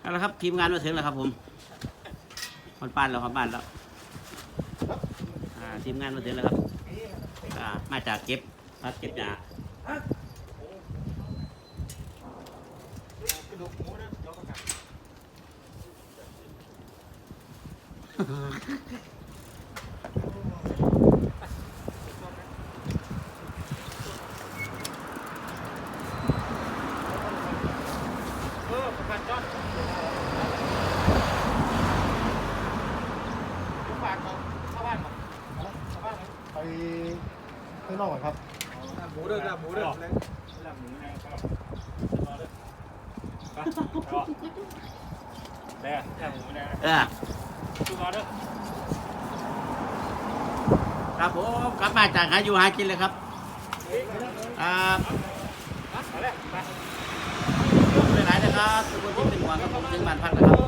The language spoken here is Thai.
เอาละครับทีมงานมาถึงแล้วครับผมคนบ้านแล้วคนบ้านแล้วทีมงานมาถึงแล้วครับมาจากเก็บพักเก็บหญ้าเออประกันจ้อน ทุกฝากเขาเข้าบ้านมาเข้าบ้านมาไปข้างนอกก่อนครับ หมูเด้อลาบหมูเด้อลาบหมูนะก็รอเลยไปไปแล้วลาบหมูนะเออทุกรอเด้อครับผมกลับมาจากหาอยู่หากินเลยครับครับเอาเลยไป ขอบคุณหลายๆนะครับทุกคนที่เป็นห่วงครับผมถึงบ้านพักแล้วครับ